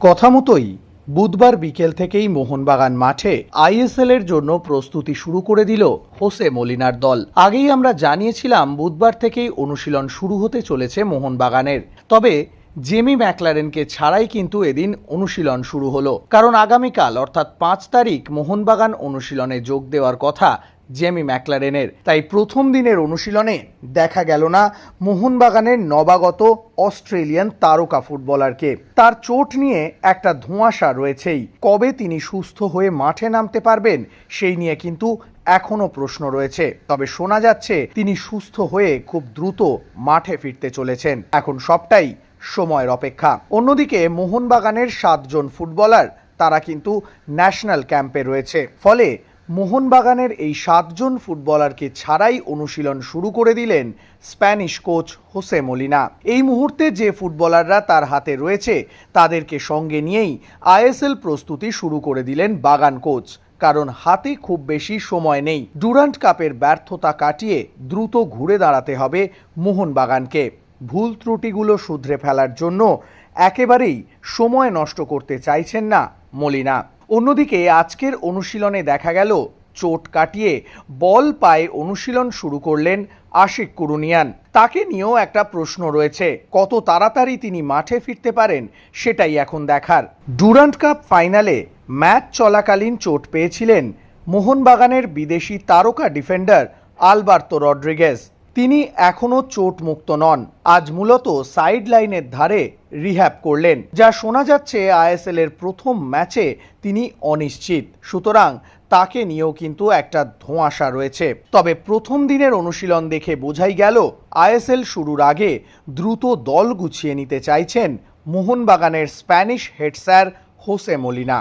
কথা মতোই, বুধবার বিকেল থেকেই মোহনবাগান মাঠে আইএসএল এর জন্য প্রস্তুতি শুরু করে দিল হোসে মলিনার দল। আগেই আমরা জানিয়েছিলাম, বুধবার থেকেই অনুশীলন শুরু হতে চলেছে মোহনবাগানের। তবে, জেমি ম্যাকলারেনকে ছাড়াই কিন্তু এদিন অনুশীলন শুরু হলো। কারণ আগামীকাল, অর্থাৎ পাঁচ তারিখ, মোহনবাগান অনুশীলনে যোগ দেওয়ার কথা জেমি ম্যাকলারেনের। তাই প্রথম দিনের অনুশীলনে দেখা গেল না মোহনবাগানের নবাগত অস্ট্রেলিয়ান তারকা ফুটবলারকে। তার চোট নিয়ে একটা ধোঁয়াশা রয়েছেই। কবে তিনি সুস্থ হয়ে মাঠে নামতে পারবেন, সেই নিয়ে কিন্তু এখনও প্রশ্ন রয়েছে। তবে শোনা যাচ্ছে, তিনি সুস্থ হয়ে খুব দ্রুত মাঠে ফিরতে চলেছেন। এখন সবটাই সময়ের অপেক্ষা। অন্যদিকে মোহনবাগানের সাতজন ফুটবলার, তারা কিন্তু ন্যাশনাল ক্যাম্পে রয়েছে। ফলে মোহনবাগানের এই সাতজন ফুটবলারকে ছাড়াই অনুশীলন শুরু করে দিলেন স্প্যানিশ কোচ হোসে মলিনা। এই মুহূর্তে যে ফুটবলাররা তার হাতে রয়েছে, তাদেরকে সঙ্গে নিয়েই আইএসএল প্রস্তুতি শুরু করে দিলেন বাগান কোচ। কারণ হাতে খুব বেশি সময় নেই। ডুরান্ট কাপের ব্যর্থতা কাটিয়ে দ্রুত ঘুরে দাঁড়াতে হবে মোহনবাগানকে। ভুল ত্রুটিগুলো শুধরে ফেলার জন্য একেবারেই সময় নষ্ট করতে চাইছেন না মলিনা। অন্যদিকে আজকের অনুশীলনে দেখা গেল, চোট কাটিয়ে বল পায়ে অনুশীলন শুরু করলেন আশিক কুরুনিয়ান। তাকে নিয়েও একটা প্রশ্ন রয়েছে, কত তাড়াতাড়ি তিনি মাঠে ফিরতে পারেন সেটাই এখন দেখার। ডুরান্ট কাপ ফাইনালে ম্যাচ চলাকালীন চোট পেয়েছিলেন মোহনবাগানের বিদেশি তারকা ডিফেন্ডার আলবার্তো রড্রিগেজ। তিনি এখনও চোট মুক্ত নন। আজ মূলত সাইড লাইনের ধারে রিহ্যাব করলেন, যা শোনা যাচ্ছে আইএসএল এর প্রথম ম্যাচে তিনি অনিশ্চিত। সুতরাং তাকে নিয়েও কিন্তু একটা ধোঁয়াশা রয়েছে। তবে প্রথম দিনের অনুশীলন দেখে বোঝাই গেল, আইএসএল শুরুর আগে দ্রুত দল গুছিয়ে নিতে চাইছেন মোহনবাগানের Spanish head sir Jose Molina.